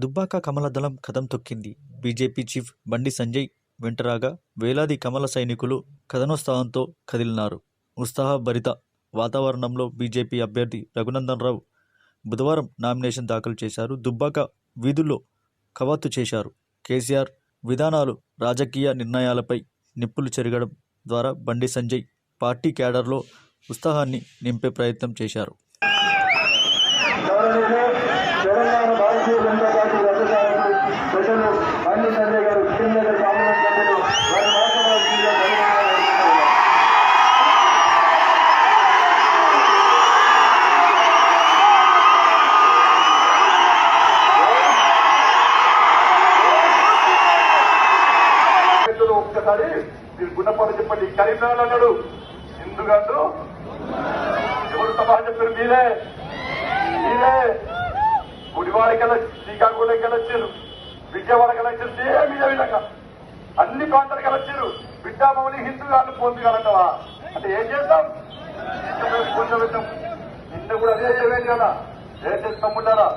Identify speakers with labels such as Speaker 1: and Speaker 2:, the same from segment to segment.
Speaker 1: దుబ్బాక కమలదళం కథం తొక్కింది. BJP chief Bandi Sanjay వెంటరాగా వేలాది కమల సైనికులు కథనోత్సాహంతో కదిలినారు. ఉత్సాహభరిత వాతావరణంలో బీజేపీ అభ్యర్థి రఘునందన్ రావు బుధవారం నామినేషన్ దాఖలు చేశారు. దుబ్బాక వీధుల్లో కవాతు చేశారు. కేసీఆర్ విధానాలు రాజకీయ నిర్ణయాలపై నిప్పులు చెరగడం ద్వారా బండి సంజయ్ పార్టీ క్యాడర్లో ఉత్సాహాన్ని నింపే ప్రయత్నం చేశారు.
Speaker 2: ఒక్కసారి మీరు గుణపాలు చెప్పండి. కరీంనగర్ అన్నాడు. హిందూ గారు ఎవరు సమాజం చెప్పారు? మీరే. మీరే. గుడివాడకి వెళ్ళచ్చు శ్రీకాకుళంకి వెళ్ళొచ్చారు విజయవాడకి వెళ్ళొచ్చారు సేమ్ ఇదే విధంగా అన్ని ప్రాంతాలకు వెళ్ళొచ్చారు బిడ్డామౌలి హిందూ గారిని పొందుగలంటావా అంటే ఏం చేద్దాం? పొందబెట్టాం నిన్న కూడా అదే చేయలేదు కదా. ఏం చేస్తాం ఉండాలా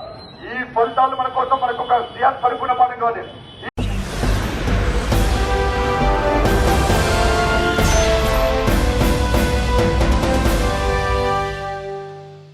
Speaker 2: ఈ ఫలితాలు మన కోసం మనకు ఒక సియాస్ పరిపూర్ణ పాఠం కావాలి.